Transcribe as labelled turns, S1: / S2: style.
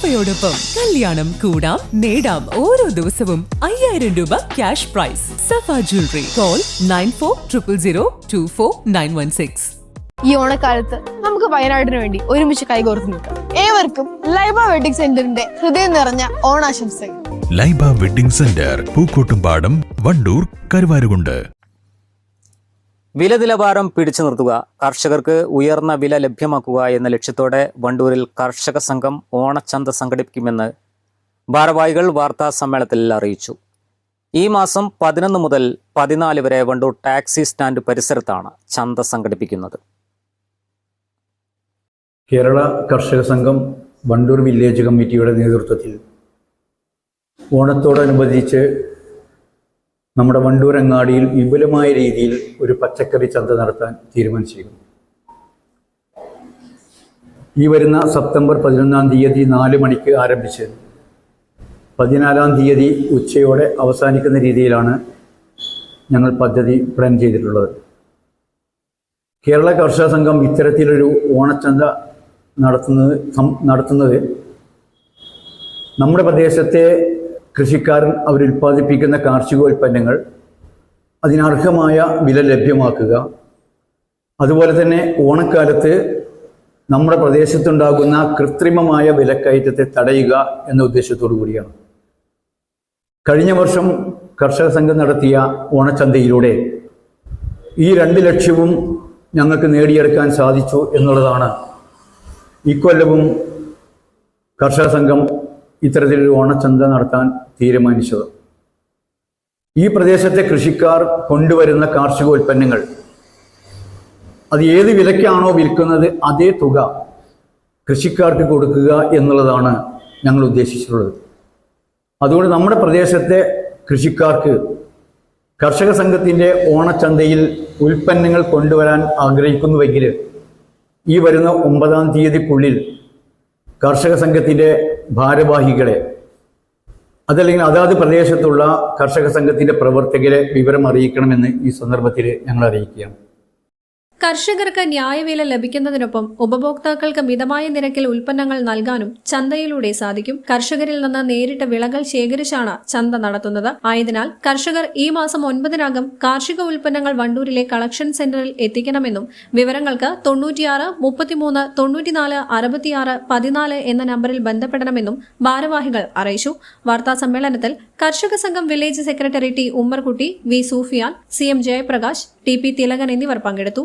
S1: സഫയോടൊപ്പം കല്യാണം കൂടാം നേടാം ഓരോ ദിവസവും അയ്യായിരം രൂപ cash prize Safa jewellery call nine four triple zero two four nine one six
S2: ഈ ഓണക്കാലത്ത് നമുക്ക് വയനാടിന് വേണ്ടി ഒരുമിച്ച് കൈകോർത്ത് നിൽക്കാം. ഏവർക്കും ലൈബ വെഡിങ് സെന്ററിന്റെ ഹൃദയം നിറഞ്ഞ ഓണാശംസകൾ.
S3: Laiba wedding centre Pookkottumpadam Wandoor Karuvarakundu.
S4: വില നിലവാരം പിടിച്ചു നിർത്തുക. കർഷകർക്ക് ഉയർന്ന വില ലഭ്യമാക്കുക എന്ന ലക്ഷ്യത്തോടെ വണ്ടൂരിൽ കർഷക സംഘം ഓണച്ചന്ത സംഘടിപ്പിക്കുമെന്ന് ഭാരവാഹികൾ വാർത്താ സമ്മേളനത്തിൽ അറിയിച്ചു. ഈ മാസം പതിനൊന്ന് മുതൽ പതിനാല് വരെ വണ്ടൂർ ടാക്സി സ്റ്റാൻഡ് പരിസരത്താണ് ചന്ത സംഘടിപ്പിക്കുന്നത്.
S5: കേരള കർഷക സംഘം വണ്ടൂർ വില്ലേജ് കമ്മിറ്റിയുടെ നേതൃത്വത്തിൽ ഓണത്തോടനുബന്ധിച്ച് നമ്മുടെ വണ്ടൂർ അങ്ങാടിയിൽ വിപുലമായ രീതിയിൽ ഒരു പച്ചക്കറി ചന്ത നടത്താൻ തീരുമാനിച്ചിരിക്കുന്നു. ഈ വരുന്ന സെപ്റ്റംബർ പതിനൊന്നാം തീയതി നാല് മണിക്ക് ആരംഭിച്ച് പതിനാലാം തീയതി ഉച്ചയോടെ അവസാനിക്കുന്ന രീതിയിലാണ് ഞങ്ങൾ പദ്ധതി പ്ലാൻ ചെയ്തിട്ടുള്ളത്. കേരള കർഷക സംഘം ഇത്തരത്തിലൊരു ഓണച്ചന്ത നടത്തുന്നത് നടത്തുന്നത് നമ്മുടെ പ്രദേശത്തെ കൃഷിക്കാരൻ അവരുൽപ്പാദിപ്പിക്കുന്ന കാർഷികോൽപ്പന്നങ്ങൾ അതിനർഹമായ വില ലഭ്യമാക്കുക. അതുപോലെ തന്നെ ഓണക്കാലത്ത് നമ്മുടെ പ്രദേശത്തുണ്ടാകുന്ന കൃത്രിമമായ വിലക്കയറ്റത്തെ തടയുക എന്ന ഉദ്ദേശത്തോടു കൂടിയാണ്. കഴിഞ്ഞ വർഷം കർഷക സംഘം നടത്തിയ ഓണച്ചന്തയിലൂടെ ഈ രണ്ട് ലക്ഷ്യവും ഞങ്ങൾക്ക് നേടിയെടുക്കാൻ സാധിച്ചു എന്നുള്ളതാണ്. ഇക്കൊല്ലവും കർഷക സംഘം ഇത്തരത്തിലൊരു ഓണച്ചന്ത നടത്താൻ തീരുമാനിച്ചത്. ഈ പ്രദേശത്തെ കൃഷിക്കാർ കൊണ്ടുവരുന്ന കാർഷികോൽപ്പന്നങ്ങൾ അത് ഏത് വിലയ്ക്കാണോ വിൽക്കുന്നത് അതേ തുക കൃഷിക്കാർക്ക് കൊടുക്കുക എന്നുള്ളതാണ് ഞങ്ങൾ ഉദ്ദേശിച്ചിട്ടുള്ളത്. അതുകൊണ്ട് നമ്മുടെ പ്രദേശത്തെ കൃഷിക്കാർക്ക് കർഷക സംഘത്തിന്റെ ഓണച്ചന്തയിൽ ഉൽപ്പന്നങ്ങൾ കൊണ്ടുവരാൻ ആഗ്രഹിക്കുന്നുവെങ്കിൽ ഈ വരുന്ന ഒമ്പതാം തീയതിക്കുള്ളിൽ കർഷക സംഘത്തിന്റെ ഭാരവാഹികളെ അതല്ലെങ്കിൽ അതാത് പ്രദേശത്തുള്ള കർഷക സംഘത്തിന്റെ പ്രവർത്തകരെ വിവരം അറിയിക്കണമെന്ന് ഈ സന്ദർഭത്തിൽ ഞങ്ങൾ അറിയിക്കുകയാണ്.
S6: കർഷകർക്ക് ന്യായവില ലഭിക്കുന്നതിനൊപ്പം ഉപഭോക്താക്കൾക്ക് മിതമായ നിരക്കിൽ ഉൽപ്പന്നങ്ങൾ നൽകാനും ചന്തയിലൂടെ സാധിക്കും. കർഷകരിൽ നിന്ന് നേരിട്ട് വിളകൾ ശേഖരിച്ചാണ് ചന്ത നടത്തുന്നത്. ആയതിനാൽ കർഷകർ ഈ മാസം ഒൻപതിനകം കാർഷിക ഉൽപ്പന്നങ്ങൾ വണ്ടൂരിലെ കളക്ഷൻ സെന്ററിൽ എത്തിക്കണമെന്നും വിവരങ്ങൾക്ക് തൊണ്ണൂറ്റിയാറ് മുപ്പത്തിമൂന്ന് തൊണ്ണൂറ്റിനാല് അറുപത്തിയാറ് പതിനാല് എന്ന നമ്പറിൽ ബന്ധപ്പെടണമെന്നും ഭാരവാഹികൾ അറിയിച്ചു. വാർത്താ സമ്മേളനത്തിൽ കർഷക സംഘം village secretary T Ummerkutty V Sufiyan C M Jayaprakash T P Thilakan എന്നിവർ പങ്കെടുത്തു.